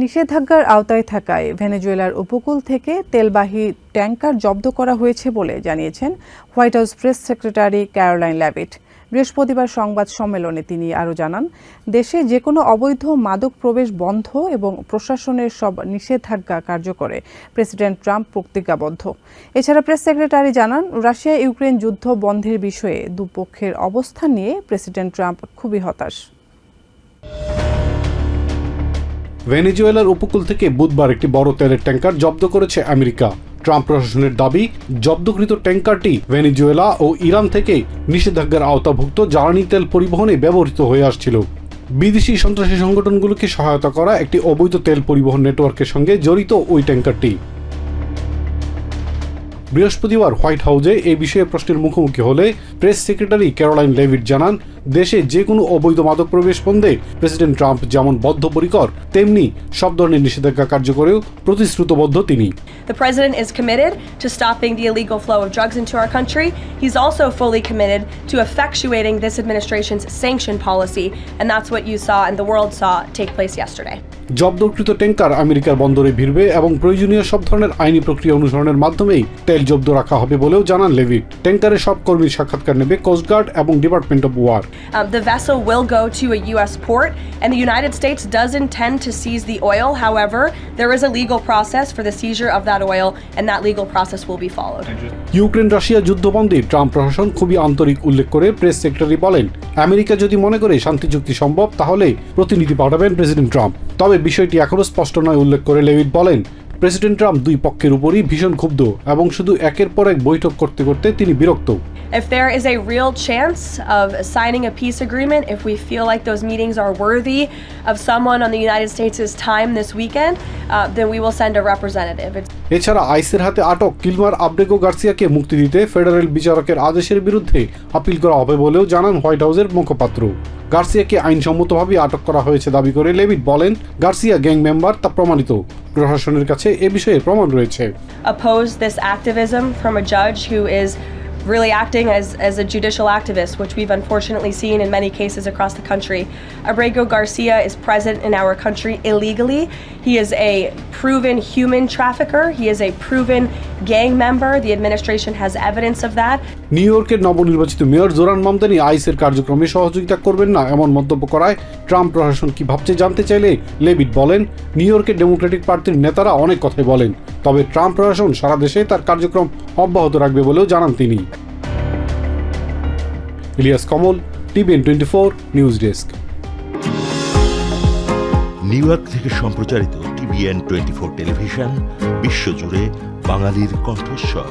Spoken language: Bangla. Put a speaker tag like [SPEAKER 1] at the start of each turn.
[SPEAKER 1] নিষেধাজ্ঞার আওতায় থাকায় ভেনেজুয়েলার উপকূল থেকে তেলবাহী ট্যাঙ্কার জব্দ করা হয়েছে বলে জানিয়েছেন White House press secretary Karoline Leavitt. বৃহস্পতিবার সংবাদ সম্মেলনে তিনি আরও জানান, দেশে যে কোনো অবৈধ মাদক প্রবেশ বন্ধ এবং প্রশাসনের সব নিষেধাজ্ঞা কার্যকরে প্রেসিডেন্ট ট্রাম্প প্রতিজ্ঞাবদ্ধ। এছাড়া প্রেস সেক্রেটারি জানান রাশিয়া ইউক্রেন যুদ্ধ বন্ধের বিষয়ে দুপক্ষের অবস্থান নিয়ে প্রেসিডেন্ট ট্রাম্প খুবই হতাশ।
[SPEAKER 2] ভেনেজুয়েলার উপকূল থেকে বুধবার একটি বড় তেলের ট্যাঙ্কার জব্দ করেছে আমেরিকা। ট্রাম্প প্রশাসনের দাবি, জব্দকৃত ট্যাঙ্কারটি ভেনেজুয়েলা ও ইরান থেকে নিষেধাজ্ঞার আওতাভুক্ত জ্বালানি তেল পরিবহনে ব্যবহৃত হয়ে আসছিল। বিদেশি সন্ত্রাসী সংগঠনগুলোকে সহায়তা করা একটি অবৈধ তেল পরিবহন নেটওয়ার্কের সঙ্গে জড়িত ওই ট্যাঙ্কারটি। বৃহস্পতিবার হোয়াইট হাউসে এই বিষয়ে প্রশ্নের মুখোমুখি হলে প্রেস সেক্রেটারি ক্যারোলাইন লেভিট জানান দেশে যে কোনো অবৈধ মাদক প্রবেশ বন্ধে প্রেসিডেন্ট ট্রাম্প যেমন বদ্ধপরিকর তেমনি সব ধরনের নিষেধাজ্ঞা কার্যকরেও প্রতিশ্রুতবদ্ধ তিনি
[SPEAKER 3] The president is committed to stopping the illegal flow of drugs into our country. He's also fully committed to effectuating this administration's sanction policy, and that's what you saw and the world saw take place yesterday.
[SPEAKER 2] জব্দকৃত ট্যাঙ্কার আমেরিকার বন্দরে ভিড়বে এবং প্রয়োজনীয় সব ধরনের আইনি প্রক্রিয়া অনুসরণের মাধ্যমেই তেল জব্দ রাখা হবে বলেও জানান লেভিট ট্যাঙ্কারের সব কর্মীর সাক্ষাৎকার নেবে কোস্টগার্ড এবং department of war
[SPEAKER 3] the vessel will go to a U.S. port, and the United States does intend to seize the oil. However, there is a legal process for the seizure of that oil, and that legal process will be followed.
[SPEAKER 2] Ukraine Russia যুদ্ধবন্ধে ট্রাম্প প্রশাসন খুবই আন্তরিক উল্লেখ করে প্রেস সেক্রেটারি বলেন আমেরিকা যদি মনে করে শান্তি চুক্তি সম্ভব তাহলে প্রতিনিধি পাঠাবেন প্রেসিডেন্ট ট্রাম্প তবে বিষয়টি এখনও স্পষ্ট নয় উল্লেখ করে লেভিট বলেন প্রেসিডেন্ট ট্রাম্প দুই পক্ষের উপরই ভীষণ ক্ষুব্ধ এবং শুধু একের পর এক বৈঠক করতে করতে তিনি বিরক্ত
[SPEAKER 3] If there is a real chance of signing a peace agreement, if we feel like those meetings are worthy of someone on the United States' time this weekend, uh, then we will send a representative.
[SPEAKER 2] এছাড়া আইসের হাতে আটক কিলমার আবডেগো গার্সিয়াকে মুক্তি দিতে ফেডারেল বিচারকের আদেশের বিরুদ্ধে আপিল করা হবে বলেও জানান হোয়াইট হাউসের মুখপাত্র। গার্সিয়াকে আইনসম্মতভাবে আটক করা হয়েছে দাবি করে লেভিট বলেন গার্সিয়া গ্যাং মেম্বার তা প্রমাণিত। প্রশাসনের কাছে এ বিষয়ে প্রমাণ রয়েছে।
[SPEAKER 3] Oppose this activism from a judge who is really acting as, as a judicial activist, which we've unfortunately seen in many cases across the country. Abrego Garcia is present in our country illegally. He is a proven human trafficker, he is a proven gang member. The administration has evidence of that.
[SPEAKER 2] New ইয়র্কের নবনির্বাচিত মেয়র জোরান মামদানি আইসের কার্যক্রমে সহযোগিতা করবেন না এমন মন্তব্য করায় ট্রাম্প প্রশাসন কি ভাবছে জানতে চাইলে লেভিট বলেন নিউ ইয়র্কের ডেমোক্রেটিক পার্টির নেতারা অনেক কথাই বলেন তবে ট্রাম্প প্রশাসন সারা দেশে তার কার্যক্রম অব্যাহত রাখবে বলেও জানান তিনি। Ilias Kamal, TVN twenty four, news desk.
[SPEAKER 4] New York থেকে সম্প্রচারিত টিভিএন টোয়েন্টি ফোর টেলিভিশন, বিশ্বজুড়ে বাঙালির কণ্ঠস্বর।